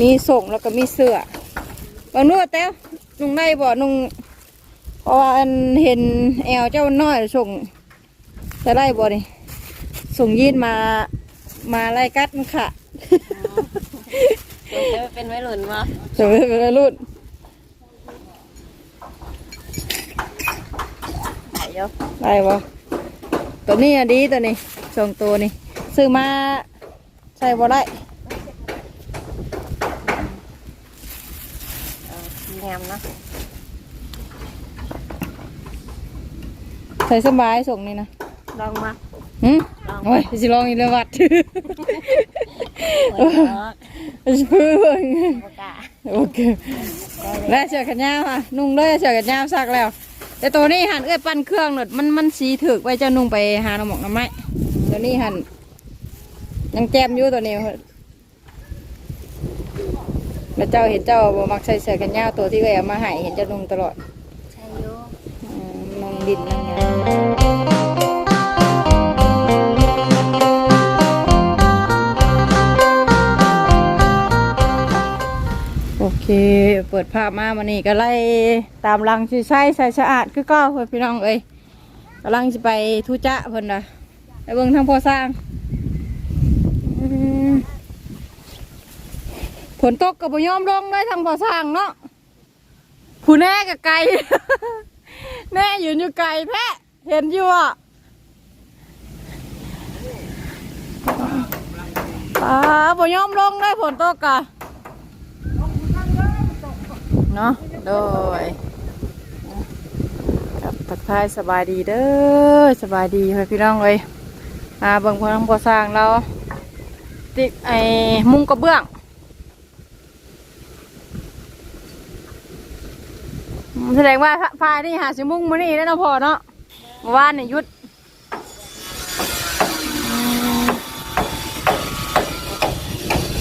มีส่งแล้วก็มีเสื้อบางนู้นแต้วนุ่งได้บ่นุ่งเพราะว่าอันเห็นแอวเจ้าน้อยส่งจะได้บ่นี่ส่งยีนมามาไล่กัดมันค่ะเป็นเป็นไม่หลุนมาส่งเป็นวัยรุ่นถ่ายเยอะได้บ่ตัวนี้อะดีตัวนี้ส่งตัวนี้ซื้อมาใส่บ่ได้ แงมนะใส่สบายส่งนี่นะลองมาหืมลองโอ้ยสิลองอีกแล้ววัดเปิดเนาะเพื่อนโอกาสโอเคแล้วเชือกแขนยาวค่ะนุ่งเลยเชือกแขนยาวซักแล้ว แต่ตัวนี้หันเอ้ยปั้นเครื่องหนดมันมันสีถึกไว้เจ้านุ่งไปหาหน้ำหมอกน้ำไม้ตัวนี้หันยังแจมอยู่ตัวนี้ แล้วเจ้าเห็นเจ้าบ่มักใส่เสื้อแขนยาวตัวที่เคยเอามาให้เห็นเจ้านุ่งตลอดใช่อยูอืมนุ่งดินนั่นไงโอเค เปิดภาพมามันนี่ก็ไล่ตามรังชีใช้ใส่สะอาดคือเก็เพื่อนพี่น้องเอ้ยกำลังจะไปทุจะเพิ่นนะไปเบิ่งทางพอสร้างอืม ฝนตกกับบ่ยอมลงเลยทางพอสร้างเนาะผู้แน่กับไก่ แน่อยืนอยู่ไก่แท้เห็นอยู่อะอ่าบ่ยอมลงเลยฝนตกกะเนาะโดยกับทักทายสบายดีเด้อสบายดีพี่น้องเลยอ่าเบิ่งพลังก่อสร้างเราติดไอ้มุงกระเบื้องอืม แสดงว่าพายนี่หาสิมุงมานี่แล้วเนาะพอเนาะเมื่อวานเนี่ยหยุดอืม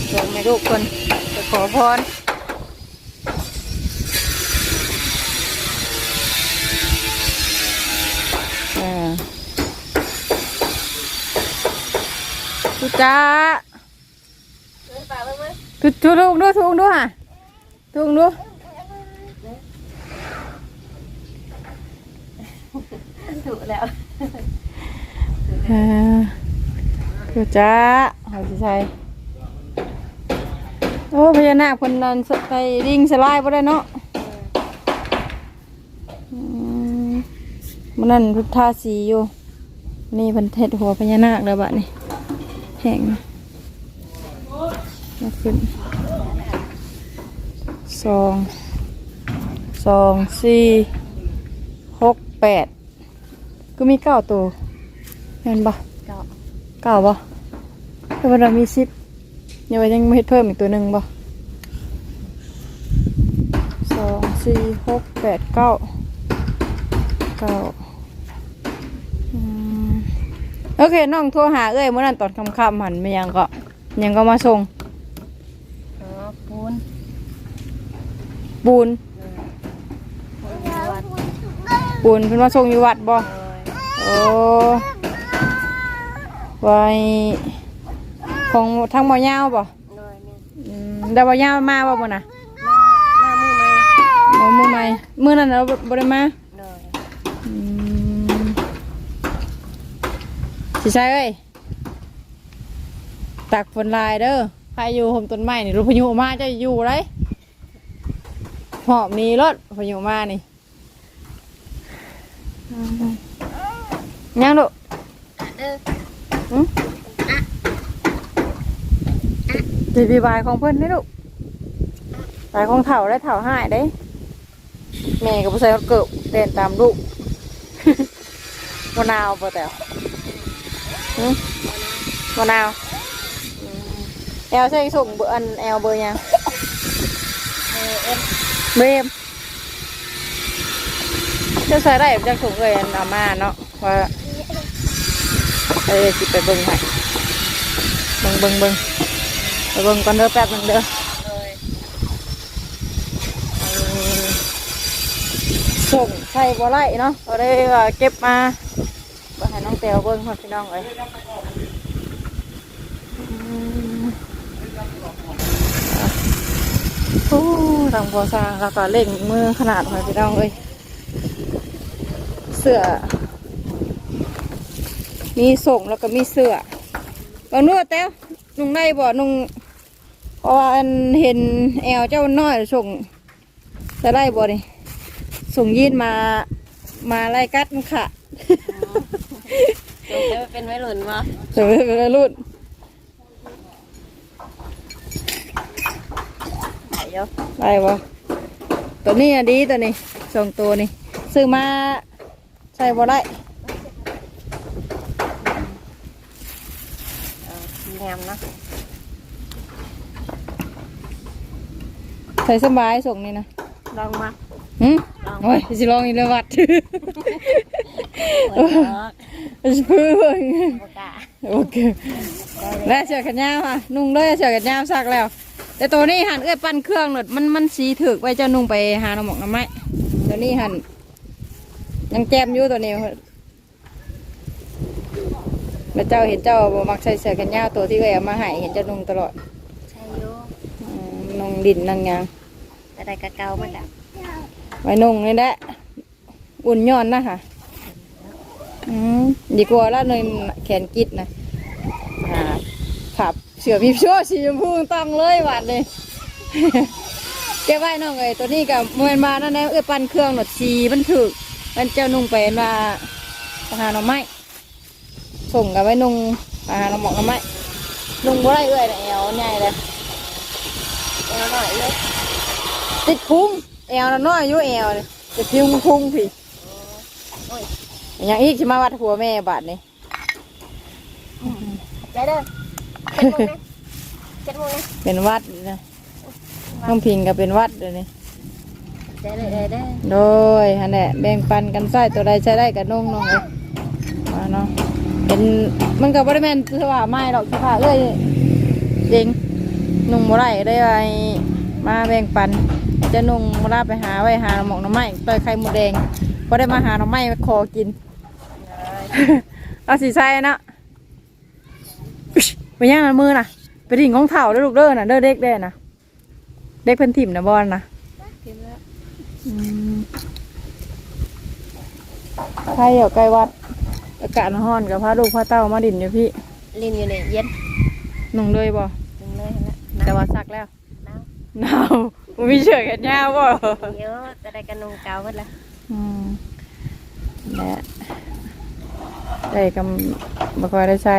เดี๋ยวไม่ลูกคนจะขอพรอ่าทุจ้าเดินป่าไปไหมทุทุทุงดูทุงดูฮะทุงดู ถูกแล้วอ่าจ้าเอาสิใช่โอ้พญานาคคนนั้นไตริงสลายบ่ได้เนาะมันนั่นพุทธาสีอยู่ นี่พิ่นเทศหัวพญานาคแล้วบะนี่แห้งมาขึ้นสองสองสี่หกแปด ก็มีเก้าตัวเห็นปะเก้าเก้าปะถ้าวันเรามีสิบยังไงยังไม่เฮ็ดเพิ่มอีกตัวหนึ่งปะสองสี่หกแปดเก้าเก้าอืมโอเคน้องโทรหาเอ้ยเมื่อนั้นตอนค่ำๆหันไม่ยังก็ยังก็มาส่งอ๋อปูนปูนปูนอยู่วัดปูนเพิ่นมาส่งอยู่วัดบ่เลย โอ้ไว้ของทางบ่ยาวบ่เลยเนี่ยอืมได้บ่ยาวมาบ่มื้อน่ะมามามือไหมบ่มื้อใหม่มื้อนั้นเราบ่ได้มาเลยอืมสิใช่เอ้ยตากฝนลายเด้อใครอยู่ห่มต้นไม้นี่รถพายุมาจะอยู่ไรหอบหนี้รถพายุมานี่อืม ยังลูกเด้ออืมจีบีบายของเพื่อนนี่ลูกบายของเถ่าได้เถ่าหายได้แม่กับผู้ชายเขาเกิบเดินตามลูกมะนาวปะแต่หึมะนาวอืมแอลใส่ส่งเบอร์อันแอลเบอร์ยังเบรมเจะใส่ได้จะส่งเลยอันอามาเนาะว่า เออจิไปเบิ่งใหม่เบิ่งเบิ่งเบิ่งไปเบิ่งก่อนเด้อแป๊บนึงเด้อส่งใส่บ่ไรเนาะเราได้เก็บมาไปให้น้องเตียวเบิ่งพ่อพี่น้องเอ้ยโอ้ทางพอสร้างแล้วก็เล่งมือขนาดหอยพี่น้องเอ้ยเสื้อ มีส่งแล้วก็มีเสื้อเอานวดแต้วนุ่งได้บ่นุ่งเพราะว่าอันเห็นแอวเจ้าน้อยส่งจะได้บ่นี่ส่งยีนมามาไล่กัดมันค่ะจงจะเป็นวัยรุ่นวะเดี๋ยวเป็นวัยรุ่นไหนเยอะได้บ่ตัวนี้อะดีตัวนี้ส่งตัวนี้ซื้อมาใส่บ่ได้ แงมนะใส่สบายส่งนี่นะลองมาหืมลองโอ้ยสิลองอีกแล้ววัดโอ้ยสิพื้นเบิ่งโอกาโอเคแล้วเชือกแขนยาวค่ะนุ่งเลยเชือกแขนยาวซักแล้ว แต่ตัวนี้หันเอ้ยปั้นเครื่องหนดมันมันสีถึกไว้เจ้านุ่งไปหาหน้ำหมอกน้ำไม้ตัวนี้หันยังแจมอยู่ตัวนี้ แล้วเจ้าเห็นเจ้าบ่มักใส่เสื้อแขนยาวตัวที่เคยเอามาให้เห็นเจ้านุ่งตลอดใช่อยูอืมนุ่งดินนั่งยางแต่ได้กะเกามันแล้วไว้นุ่งนี่แหละอุ่นย้อนนะค่ะอืมดีกว่าแล้วเนยแขนกิดนะอ่าขับเสือพิบชั่วสีชมพูต้องเลยหวานเลย เก็บไว้น้องเอ้ยตัวนี้กับมวยมานั่นแหละเอ้ยปั้นเครื่องหนดสีมันถึกมันเจ้านุ่งไปมาไปหาหน่อไม้ ส่งกับไว้นุ่งไปหาหน่อหมอกหน่อไม้นุ่งบ่ได้เอ้ยน่ะแอวใหญ่เลยเอาหน่อยเลยติดพุงแอวน่ะน้อยอยู่แอวนี่จะพิวพุงพี่โอ้ยอย่างอีกสิมาวัดหัวแม่บาทนี่ใจเด้อเจ็ดโมงนะเจ็ดโมงนะเป็นวัดนะน้องพิงก็เป็นวัดเลยวนี้ใจเลยใจเด้อโดยฮันแหละแบ่งปันกันใส่ตัวใดใช้ได้กับน้องน้องเลยมาเนาะ เป็นมันก็บริแมนสว่าไม่หรอกสว่าเอ้ยเจริงนุ่งบ่ได้ได้ไปมาแบ่งปันจะนุ่งมาลาไปหาไว้หาหมอกหน้ำไม้ต่อยไข่หมูแดงพอได้มาหาหน้ำไม้มาคอกินเอาสีใส่นะไปย่างมันมือน่ะไปถิ่งของเถ่าเด้อลูกเด้อน่ะเด้อเด็กเด้อน่ะเด็กเพิ่นถิ่มนะบอลนะกินแล้วอืมใครอยู่ใกล้วัด อากาศร้อนกับพาลูกพาเต้ามาดินอยู่พี่ลินอยู่ในเย็นนุ่งเลยบ่ถึงเลยนะแต่ว่าซักแล้วน้หนาวบ่มีเชือกแขนยาวบ่ำเยอะแต่ได้กันนุ่งเกาหมดแล้วอืมและได้กำบ่ค่อยได้ใช้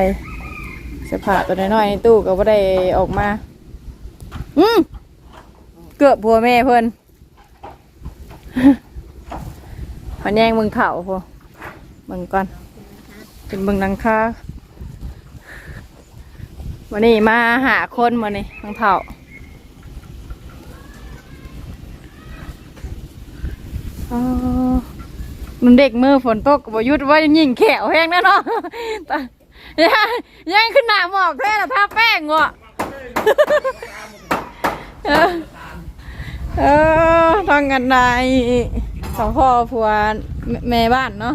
เสื้อผ้าตัวน้อยๆในตู้ก็บ่ได้ออกมาอืมเกือบผัวแม่เพิ่นมันแย่งมึงเข่าพอมึงก่อน เป็นมึงนังค่าวันนี้มาหาคนมานี่ทังเถ่าอ๋อมันเด็กมือฝนตกก็บหยุดว่ายิงแขวแห้งแน่นาะยังยังขึ้นหน้าหมอกแท้ละทาแป้งวะเออเออต้องกันได้สองพ่อผัวแม่บ้านเนาะ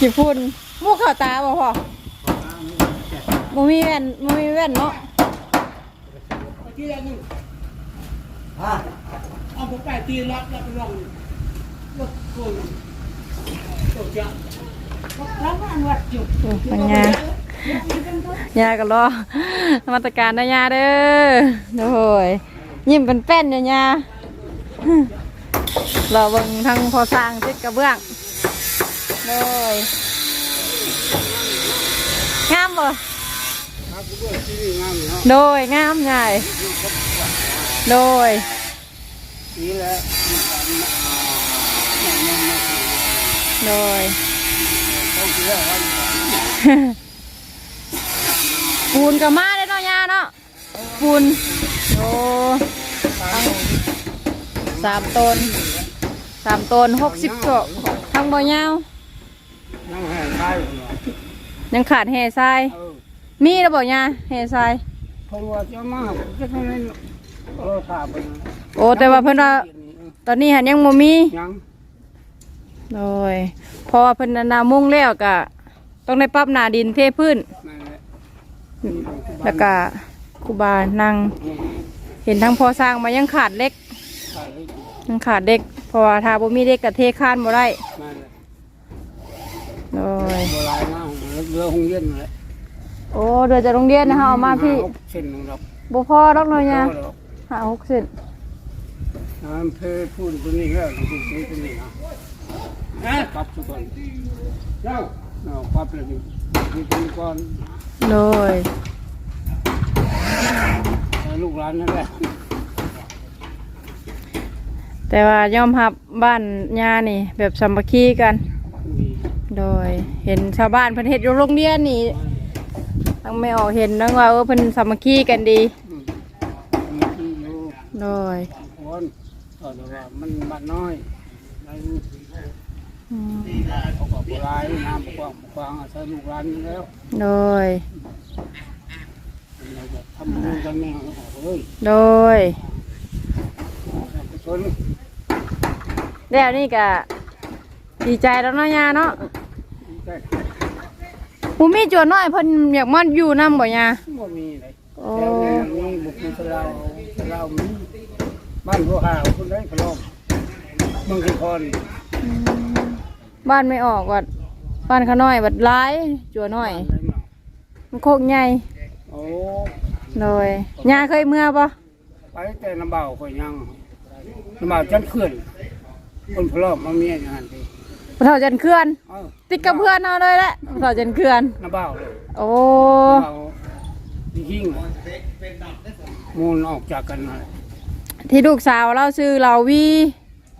กี่ฝุ่นมูกเข่าตาบ่พอบ่มีแว่นบ่มีแว่นเนาะเอาผมไปตีรับแล้วไปลองรถโกนตกจะรับงานวัดจุดอืมปัญญายาก็รอมาตรการนะยาเด้อโอ้ยยิ้มเป็นแป้นเนี่ยยารอเบิ่งทางพอสร้างติดกระเบื้อง เลยงามบ่โดยงามใหญ่โดยนี่แหละโดยปูนกับมาได้เนาะยาเนาะปูนโอ้สามต้นสามต้นหกสิบศอกทั้งบ่ยาว นั่งแห่งใต้เหรอยังขาดแห่ทราย เออมีแล้วบ่ยาแห่ทราย เพราะว่าจะมาจะทำไมเออถามไปนะโอ้แต่ว่าเพิ่นว่า ตอนนี้หันยังบ่มียังโดยเพราะว่าเพิ่นนานามุ่งแล้วก็ต้องได้ปรับหน้าดินเทพื้น นั่นแหละแล้วก็ครูบานั่งเห็นทั้งพอสร้างมายังขาดเล็ก ขาดเลยยังขาดเด็กเพราะว่าถ้าบ่มีเด็กก็เทคานบ่ได้ นั่นแหละ โดยโบราณมากเรือหงเย็นเลยโอ้เดี๋ยวจะโรงเรียนนะฮะเอามาพี่เส้นหนึ่งดอกบ่พอดอกเนาะเนี่ยพอแล้วหาหกเส้นน้ำเพลพูดตัวนี้แล้วตัวนี้ตัวนี้นะเอ๊ะปรับทุกคนเจ้าเนาะปรับเลยนี่นี่เป็นก่อนโดยให้ลูกหลานนั่นแหละแต่ว่ายอมรับบ้านญานี่ แบบสามัคคีกันนี่ โดยเห็นชาวบ้านเพิ่นเฮ็ดอยู่โรงเรียนนี่ทั้งไม่ออกเห็นทั้งว่าเออเพิ่นสามัคคีกันดีอืมมีที่อยู่โดยคนก็แต่ว่ามันบ้านน้อยในอืมเขาก็โบราณน้ำกว้างกว้างอาศัยลูกหลานนี่แล้วโดย เราจะทำบุญกันแน่เฮ้ยโดยกุศลแล้วนี่ก็ดีใจแล้วเนาะยาเนาะ ได้หมูมีจวนน้อยเพิ่นอยากมาอยู่นำบ่ยาบ่มีเลยโอ้แล้วนี่บุกสลาวสลาวมีบ้านพวกหาวคนได้ขลอมเมืองสิพรบ้านไม่ออกวัดบ้านขาน้อยวัดร้ายจัวน้อยได้มามันโคกใหญ่โอ้โดยยาเคยเมื่อปะไปแต่น้ำเบาข่อยยังน้ำเบาจันเขื่อนคนพลอมมาเมียอย่างนั้น สิพระเฒ่าจันเขื่อน เอ้าติดกับเพื่อนเอาเลยแหละพระเฒ่าจันเขื่อน น้ำเบาเลยโอ้น้ำเบาที่หิ้งมูลออกจากกันมาเลยที่ลูกสาวเราซื้อลาวี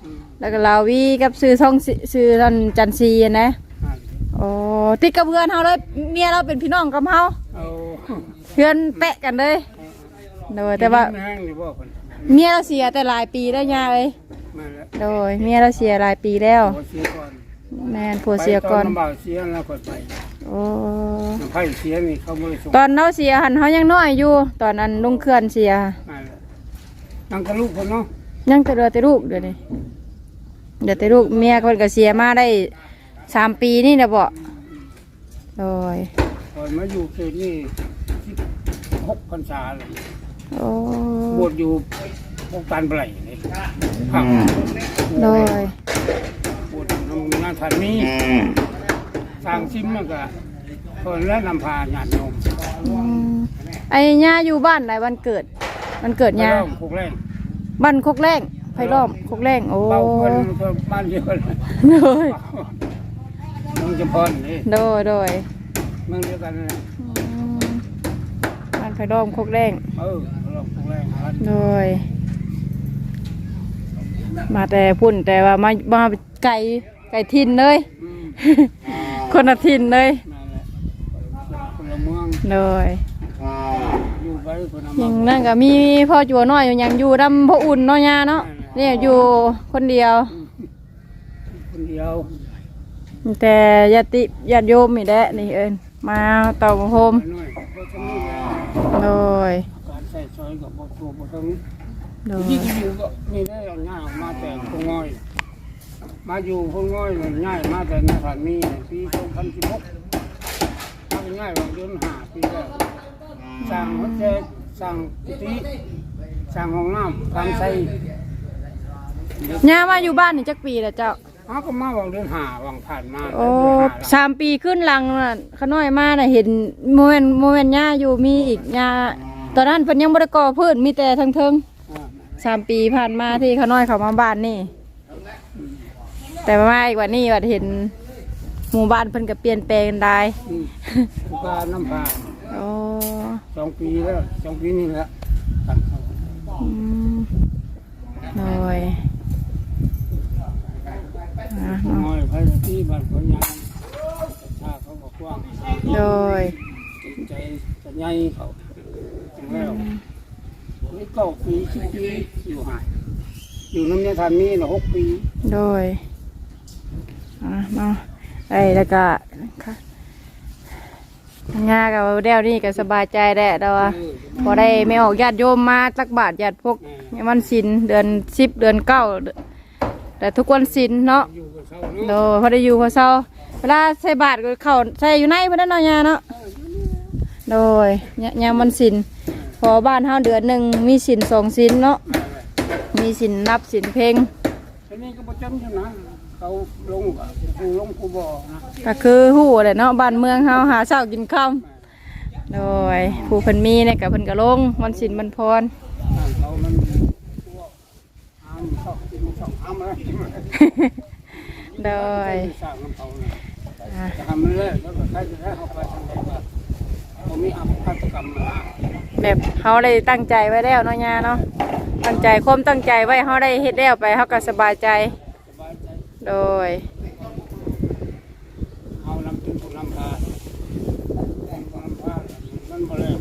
อืมแล้วก็ลาวีกับซื้อท่องสิซื้อท่านจันซีอะนะนั่นโอ้ติดกับเพื่อนเฮาเลยเมียเราเป็นพี่น้องกับเฮาเอาเพื่อนแปะกันเลยโดยแต่ว่าแห้งหรือบ่คนเมียเราเสียแต่หลายปีแล้วยาเอ้ยมาแล้วโดยเมียเราเสียหลายปีแล้ว ขอเสียก่อน แม่นผัวเสียก่อนไปตน้ำเบาเสียแล้วค่อยไปโอ้น้ำไผ่เสียนี่เขาไม่ได้ส่งตอนเราเสียหันเขายังน้อยอยู่ ตอนนั้นลุงเขื่อนเสียมาแล้วนั่งกับลูกคนเนาะยังแต่เดือแต่ลูกเดี๋ยวนี้เดี๋ยวแต่ลูกเมียคนก็เสียมาได้สามปีนี่นะบ่โดยคอยมาอยู่เขตนี่หกพรรษาเลยโอ้บวชอยู่พวกตันเปลยเลยครับโดย บวชอยู่น้ำงานทันนี้สร้างซิมมันก็คนและนำพาญาติโยมอืมไอ้ย่าอยู่บ้านไหนวันเกิดวันเกิดย่าแล้วพวกแรกบ้านโคกแรงไผ่ล้อมโคกแรงโอ้เบาคนก็บ้านเดียวกันโดยเมึงจะพรนี่โดยโดยเมืองเดียวกันเลยอืมบ้านไผ่ล้อมโคกแรง เออเราพวกแรกหาโดย มาแต่พุ่นแต่ว่ามามาไก่ไก่ทินเลย อืมคนละทินเลยนั่นแหละคนละเมืองโดยอยู่ไปคนละอเมือย่างงนั่นก็มีพ่อจัวน้อยอยู่ยังอยู่ดำพ่ออุ่นเนาะยาเนาะเนี่ยอยู่คนเดียว คนเดียวแต่ญาติญาติโยมนี่แหละนี่เอิญมาเต่าโฮมไปหน่อยก็จะมีแล้วโดยการใส่ซอยกับบตัวบทั้งโดยยิ่งอยู่ก็มีได้เอาง่ายออกมาแต่พงง่อย มาอยู่พงง่อยเนี่ยง่ายมาแต่ในฐานมีปีสองพันสิบหกมาเป็นง่ายว่าเดือนห้าปีแล้วสร้างหัวใจสร้างกุฏิสร้างห้องน้ำการใส่ยามาอยู่บ้านนี่จักปีแล้วเจ้าเขาก็มาวังเดือนห้าวางผ่านมาโอ้เดือนห้าสามปีขึ้นหลังน่ะขน้อยมาน่ะเห็นโมเมนโมเมนต์ยาอยู่มีอีกยาตอนนั้นเพิ่นยังบ่ได้ก่อพื้นมีแต่ทั้งเทิงอ่าสามปีผ่านมาที่ขน้อยเขามาบ้านนี่ แต่มาอีกวันนี้ว่าเห็นหมู่บ้านเพิ่นก็เปลี่ยนแปลงได้อืมผู้การน้ำผ่านโอ้สองปีแล้วสองปีนี่แหละอืมโดยอะเนาะน้อยไปที่บ้านคนยางชาเขาบอกกว้างโดยสใจจะใหญ่เขาแล้วนี่เก้าปีสิบปีอยู่หายอยู่น้ำเนี่ยทานมีนะหกปีโดย อะเนาะไอ้แล้วก็ค่ะงากับเดวนี่ก็สบายใจแหละแต่ว่าพอได้ไม่ออกญาติโยมมาตักบาทญาติพวกวันศิลเดือนสิบเดือนเก้าแต่ทุกวันศิลเนาะอยู่กับเขาโดเนาะยพอได้อยู่พอเศร้าเวลาใส่บาทก็เข้าใส่อยู่ในเพื่อนนเนาะยาเนาะโดยยยามวันศิลพอบ้านเฮาเดือนหนึ่งมีศิลสองศิลเนาะมีศิลนับศิลเพลง ทีนี้ก็ประจำใช่นะเขาลงกับกูลงกูบ่อนะก็คือหู้แหละเนาะบ้านเมืองเฮาหาเช้ากินค่ำโดยผู้เพิ่นมีเนี่ยกับเพิ่นก็ลงวันศิลมันพร บ้านเขามันพวกอ้ามชอบกินชอบอ้ามอะไรโดยสร้างน้ำเขาเนี่ยอะจะทำมันเลยแล้วก็ใครจะได้เข้าไปทำไงก็ผมมีอัพฆาตกรรมมาแบบเฮาได้ตั้งใจไว้แล้วเนาะยาเนาะตั้งใจความตั้งใจไว้เฮาได้เฮ็ดแล้วไปเฮาก็สบายใจสบายใจ โดย เอาลำตึงผู้ลำพาลำพามันบ่เลย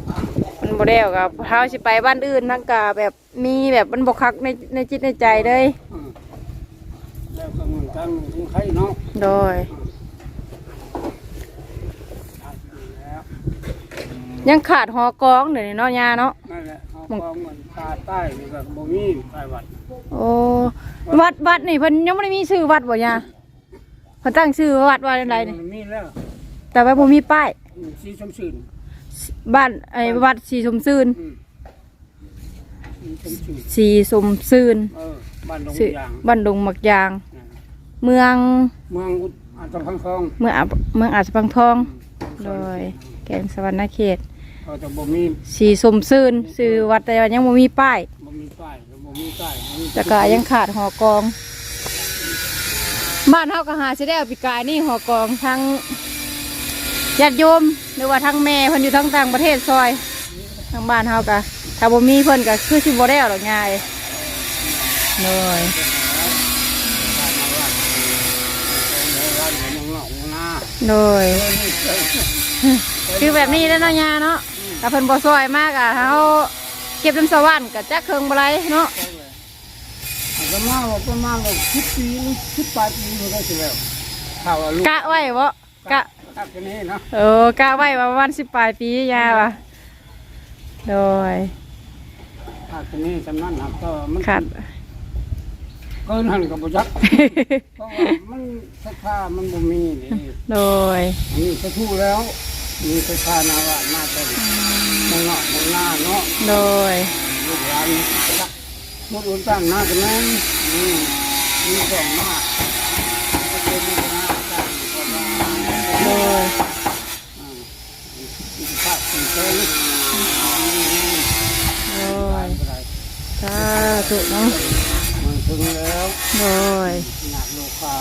มันบ่ได้กับเฮาสิไปบ้านอื่นทั้งกะแบบมีแบบมันบ่คักในในจิตในใจเลยอืมแล้วก็เงินตั้งถึงใครเนาะโดย ขาดอยู่แล้วยังขาดหอกองเดี๋ยวนี้เนาะยาเนาะนั่นแหละเอากองเงินตาใต้นี่ก็บ่มีใต้วัดโอ้ วัดวัดนี่เพิ่นยังบ่ได้มีชื่อวัดบ่ยาเพิ่นตั้งชื่อวัดว่าอะไรนี่มันมีแล้วแต่ว่าบ่มีป้ายอืมสีชมชื่นบ้านไอ้วัดสีสมซื่นอืมสีชมชื่นสีสมซื่นเออบ้านดงชื่อยางบ้านดงมักยางนั่นเมือง เมืองอุดอัตภังทอง เมืองอาเมืองอาจพังทองอืมโดยแกงสวรรณเขตเขาจะบ่มีสีสมซื่นชื่อวัดแต่ว่ายังบ่มีป้ายบ่มีป้าย บ่มีป้ายบ่มีแต่ก็ยังขาดหอกอง บ้านเฮาก็หาสิได้เอาปีกายนี่หอกองทั้งญาติโยมหรือว่าทั้งแม่เพิ่นอยู่ทั้งต่างประเทศซอยทั้งบ้านเฮาก็ถ้าบ่มีเพิ่นก็คือสิบ่ได้เอาหรอกง่ายเลยร้านของเองนอกเมืองนาเลยคือแบบนี้แล้วเนาะยาเนาะถ้าเพิ่นบ่ซอยมากอะเฮา ก็บน้ำสวรรค์ก็จักเครื่องบ่ไรเนาะอาจจะมาว่าประมาณว่าสิบปีหรือสิบปลายปีมันก็สิแล้วข่าวว่าลูกกะไว้บ่กะตักกันนี่เนาะเออกะไว้ว่าประมาณ10ปลายปียาว่ะโดยตักกันนี่สำนักหักก็มันขาดเกินหันกับบุจักเพราะว่ามันศรัทธามันบ่มีนี่โดยอันนี้จะทู่แล้ว มีศรัทธานาวะมาแต่เมืองนอกเมืองนาเนาะโดยลูกหลานจักหมดอุ่นตั้งหน้ากันนั้นอืมมีสองหน้าก็เป็นหน้าตั้งก็มาโดยอ่าอิทธิภาพสิ่งเต้นโดยอะไรสาธุเนาะมันถึงแล้วโดยหนักโลคา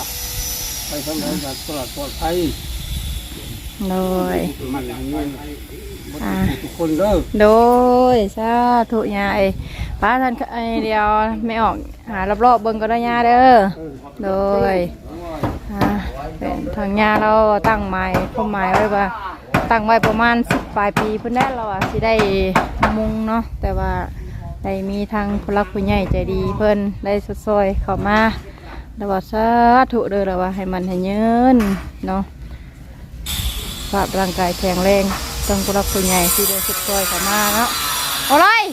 ไปทำอะไรแบบตลอดปลอดภัย โดยมันอย่างนี้อ่าทุกคนเด้อโดยสาธุยายป้าท่านไอเดียวไม่ออกหารอบๆเบิ่งก็ได้ยาเด้อโดยอ่าเป็นทางยาเราตั้งหมายความหมายไว้ว่าตั้งไว้ประมาณสิบปลายปีเพิ่นได้เราอะสิได้มุงเนาะแต่ว่าได้มีทางผู้รักผู้ใหญ่ใจดีเพิ่นได้สดซอยเข้ามาแล้วว่าสาธุเด้อแล้วว่าให้มันให้ยืนเนาะส ภาพร่างกายแข็งแรงต้องรักผู้ใหญ่ที่ได้สุดซอยเขามาเนาะเอาเลย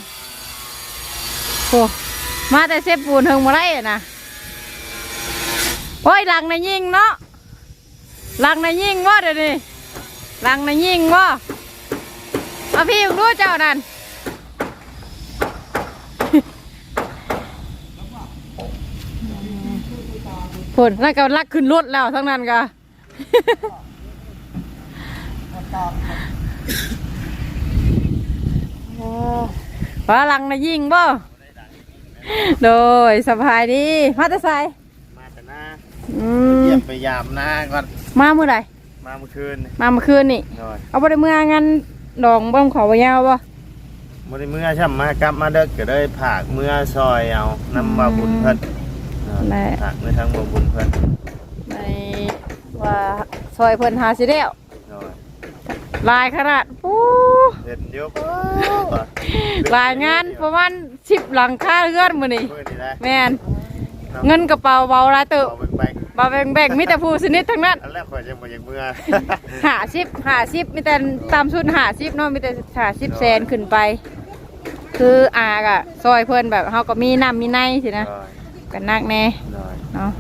โอ้มาแต่เซฟปูนเฮงมาได้นะโอ้ยหลังในยิงเนาะหลังในยิงว่าเดี๋ยวนี้หลังในยิงบ่เอาพี่รู้เจ้านั่นผลนั่นก็ลักขึ้นรถแล้วทั้งนั้นก็ ว่าลังนะยิงบ่โดยสบายดีมาแต่ไสมาแต่หน้าอืมเยี่ยมไปยามหน้าก่อนมาเมื่อไหร่มาเมื่อคืนนี่มาเมื่อคืนนี่โดยเอาไปเมื่องานดองบ้องขอวายาวบ่บ่ได้เมื่อช่ำมากลับมาเด็กก็ได้ผากเมื่อซอยเอานำมาบุญเพิ่นโดยแม่ผากในทั้งบ่บุญเพิ่นในว่าซอยเพิ่นหาสิแล้วโดย ลายขนาดปูเห็นอยุบลายงานประมาณสิบหลังคาเรือนมือนี่มือนี่แหละแมนเงินกระเป๋าเบาหลายเติบเอาแบงบาแบ่งแบ่งๆมีแต่ผู้สนิททั้งนั้นอันแรกข่อยจะมาอย่างเมื่อหาสิบหาสิบมีแต่ตามสุดหาสิบเนาะมีแต่หาสิบแสนขึ้นไป คืออากะซอยเพิ่นแบบเฮาก็มีน้ำมีในสินะกันนักแน่ได้เนาะ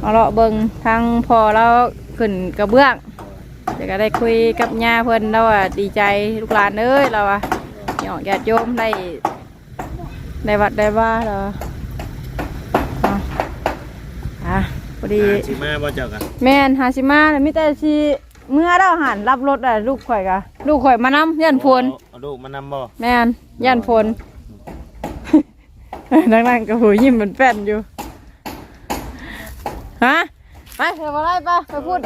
เอาเลาะเบิ่งทางพอแล้วขึ้นกระเบื้อง เดี๋ยวก็ได้คุยกับย่าเพิ่นแล้วว่าดีใจลูกหลานเอ้ยเราอะหยอกญาติโยมได้ได้วัดได้ว่าเราเนาะอะพอดีอ่าชิมาบ่เจ้ากันแม่นหาสิมาแล้วมีแต่สิเมื่อเราหันรับรถอะลูกข่อยกะลูกข่อยมานำยันพลเอาลูกมานำบ่แม่นยันพลนั่งนั่งกับหูยิ้มเหมือนแป้นอยู่ฮะไปเดี๋ยวมาไล่ปะไปพูด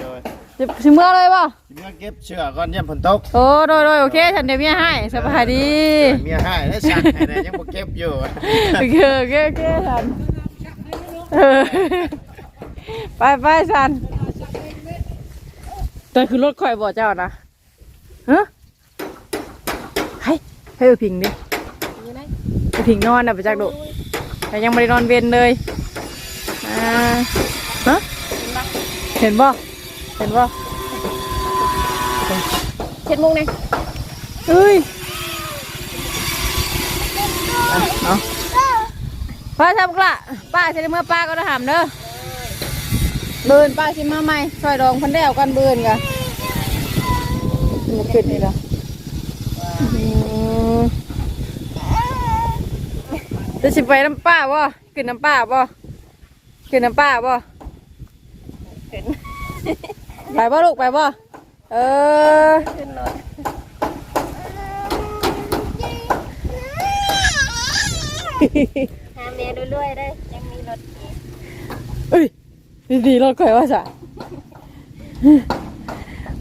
โยสิสิเมื่อเลยป่ะสิเมื่อเก็บเชือกก่อนย่ำฝนตกโอ้โดยโดยโอเค ฉันเดี๋ยวเมียให้สบายดีเมียให้แล้วสั่งให้ได้ยังบ่เก็บอยู่โอเคโอเคโอเคฉันเออไปไปฉันแต่คือรถข่อยบ่เจ้านะฮะให้ให้เอาพิงดิอยู่ไหนไปพิงนอนนะไปจักดุแต่ยังไม่ได้นอนเวนเลยอ่าฮะเห็นบ่ เห็นบ่เช็ดมุงเนี่ยเอ้ยอะเนาะป้าทำกละป้าจะได้เมื่อป้าก็ได้หามเด้อเบิร์นป้าชิมาใหม่ซอยดองพันแดวกันเบิร์นกะมันขึ้นนี่เหรออืมจะสิไปน้ำป้าบ่ขึ้นน้ำป้าบ่ขึ้นน้ำป้าบ่ ไปบ่ลูกไปบ่เออขึ้นรถหาเมียเรื่อยๆได้ยังมีรถอีกเอ้ยดีๆรถข่อยว่าจ้ะ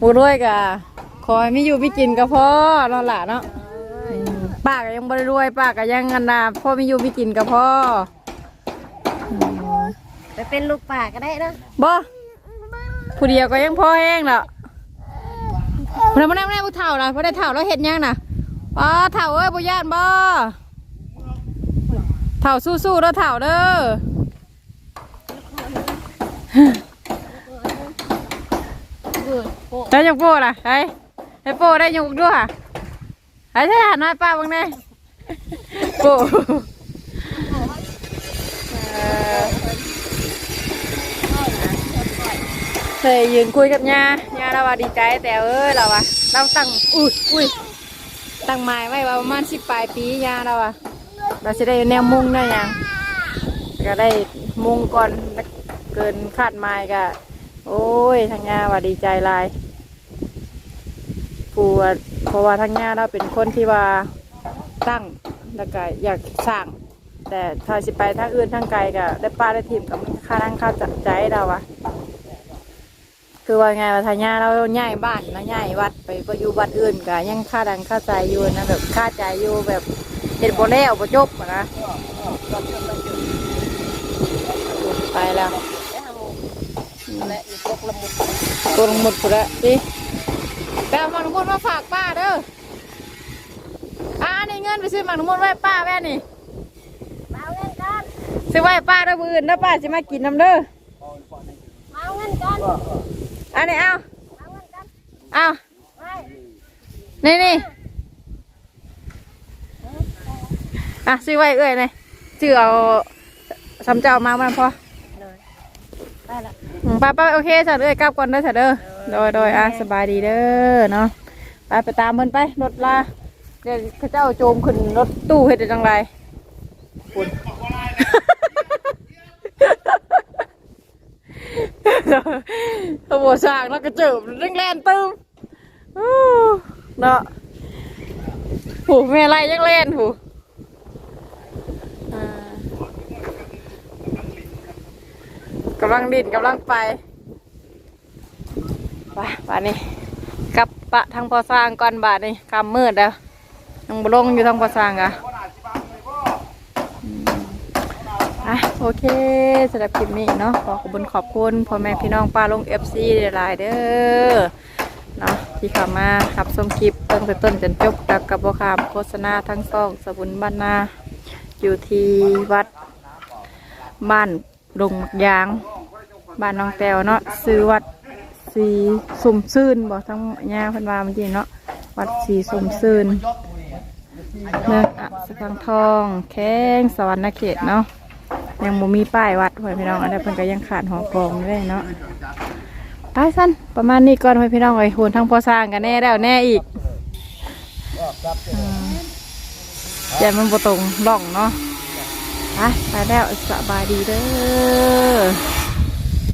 บูด้วยกะขอให้ไม่อยู่ไม่กินก็พอนอนหละเนาะอืมป้าก็ยังบริรวยป้าก็ยังงันนาพ่อไม่อยู่ไม่กินก็พอไปเป็นลูกป่าก็ได้เนอะบ่ ผู้เดียวก็ยังพ่อแห้งแล้วพอมานั่งแน่ผู้เฒ่าละพอได้เฒ่าแล้วเห็นยังน่ะป้าเฒ่าเอ้ยบ่ย่านบ่เฒ่าสู้ๆแล้วเฒ่าเด้อได้ยกโป้ล่ะไอ้ไอ้โป้ได้ยกด้วยค่ะไอ้ใช่หันหน้าป้าบ้างแน่โป้ เอ่อเคยยืนคุยกับย่าย่าเราว่าดีใจแต่เอ้ยเราว่าเราตั้งอุ้ยอุ้ยตั้งหมายไว้ว่าประมาณสิบปลายปีย่าเราว่าเราจะได้แนวมุ่งได้ยังก็ได้มุ่งก่อนเกินคาดหมายก็โอ้ยทางงาว่าดีใจลายปูว่าเพราะว่าทางงาเราเป็นคนที่ว่าตั้งแล้วก็อยากสร้าง แต่ถ้าสิไปทางอื่นทางไกลก็ได้ป้าได้ทีมกับค่านั่งค่าจัดใจเราอะ คือว่าไงว่าทางงาเราย้ายบ้านนะย้ายวัดไปไปอยู่วัดอื่นก็ยังค่าดังค่าใจอยู่นะแบบค่าใจอยู่แบบเห็นโบแล้วโบจบอะนะไปแล้วได้ทำมุงและอยู่พวกละมุดตัวลงหมดปุ๋ยดิแต่เอาหมากน้ำมันต์มาฝากป้าเด้ออ่านี่เงินไปซื้อหมากน้ำมันต์ไว้ป้าแม่นี่มาเอาเงินก่อนซื้อไว้ป้าเด้อมืออื่นนะป้าจะมากินน้ำเด้อมาเอาเงินก่อน อันนี้เอาเอาเงินก่อนเอาไปนี่นี่อะซื้อไว้เอ้ยเลยซื้อเอาสำเจ้ามามันพอเลยไปละอืมป้าป้าโอเคจ้ะเอ้ยกลับก่อนเด้อจ้ะเด้อโดยโดยอะสบายดีเด้อเนาะไปไปตามเพิ่นไปรถลาเดี๋ยวเขาเจ้าโจมขึ้นรถตู้เฮ็ดได้จังไรคุณ ตัวบัวสร้างแล้วก็เจิบเร่งแลนตึมเนาะหูแม่ไรยังเล่นหูกำลังดินกำลังไปไปบานี้กับปะทางพอสร้างก่อนบาทนี้คำมืดแล้วยังบลงอยู่ทางพอสร้างอะ อะโอเคสำหรับคลิปนี้เนาะขอขอบคุณขอบคุณพ่อแม่พี่น้องป้าลงเอฟซีหลายเด้อเนาะที่เข้ามาขับชมคลิปตั้งแต่ต้นจนจบกับกับบคามโฆษณาทั้งสองสบุนบ้านนาอยู่ที่วัดบ้านดงมักยาง บ้านน้องแตวเนาะซื้อวัดสีสมซื่นบอกทั้งย่าเพันวาเมื่อกี้เนาะวัดสีสมซื่นเมืองอสะพังทอง แข้งสวรรณเขตเนาะ ยังบ่มีป้ายวัดพ่อพี่น้องอันนี้เพิ่นก็ยังขาดหอกองด้วยเนาะไปสั้นประมาณนี้ก่อนพ่อพี่น้องไอ้โหนทั้งพอสร้างกันแน่แล้วแน่อีกแต่มันบ่ตรงล่องเนาะไปไปแล้วสบายดีเด้อ